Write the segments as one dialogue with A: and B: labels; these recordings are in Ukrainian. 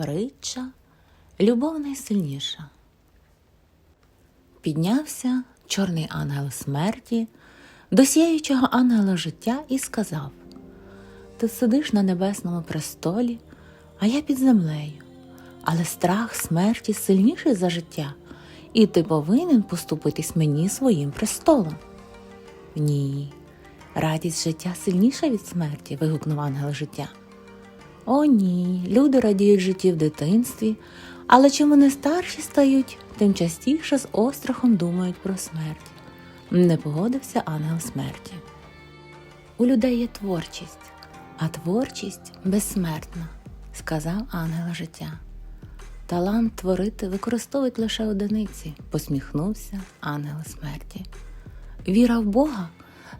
A: Притча Любов найсильніша. Піднявся чорний ангел смерті до сяючого ангела життя і сказав: Ти сидиш на небесному престолі, а я під землею. Але страх смерті сильніший за життя, і ти повинен поступитись мені своїм престолом. Ні, радість життя сильніша від смерті. вигукнув ангел життя. О, ні, люди радіють житті в дитинстві, але чим вони старші стають, тим частіше з острахом думають про смерть. Не погодився ангел смерті. У людей є творчість, а творчість безсмертна, сказав ангел життя. Талант творити використовують лише одиниці, посміхнувся ангел смерті. Віра в Бога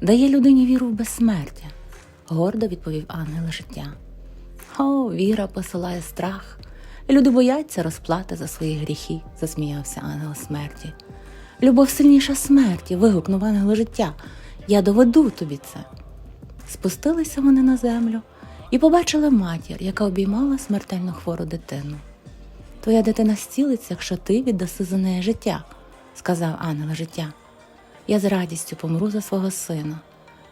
A: дає людині віру в безсмертя, гордо відповів ангел життя. О, віра посилає страх. Люди бояться розплати за свої гріхи, засміявся ангел смерті. Любов сильніша смерті, вигукнув ангел життя. Я доведу тобі це. Спустилися вони на землю і побачили матір, яка обіймала смертельно хвору дитину. Твоя дитина зцілиться, якщо ти віддаси за неї життя, сказав ангел життя. Я з радістю помру за свого сина,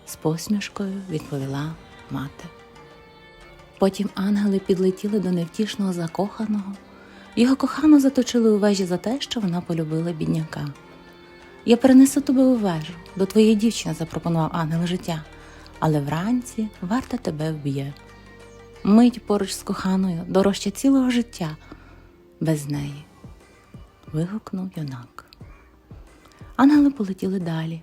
A: з посмішкою відповіла мати. Потім ангели підлетіли до невтішного закоханого. Його кохану заточили у вежі за те, що вона полюбила бідняка. Я перенесу тебе у вежу, до твоєї дівчини, запропонував ангел життя, але вранці варта тебе вб'є. Мить поруч з коханою дорожче цілого життя без неї. вигукнув юнак. Ангели полетіли далі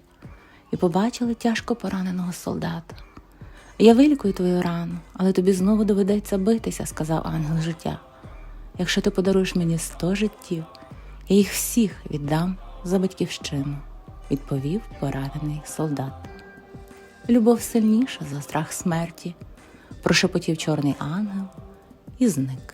A: і побачили тяжко пораненого солдата. Я вилікую твою рану, але тобі знову доведеться битися, сказав ангел життя. Якщо ти подаруєш мені сто життів, я їх всіх віддам за батьківщину, відповів поранений солдат. Любов сильніша за страх смерті, прошепотів чорний ангел і зник.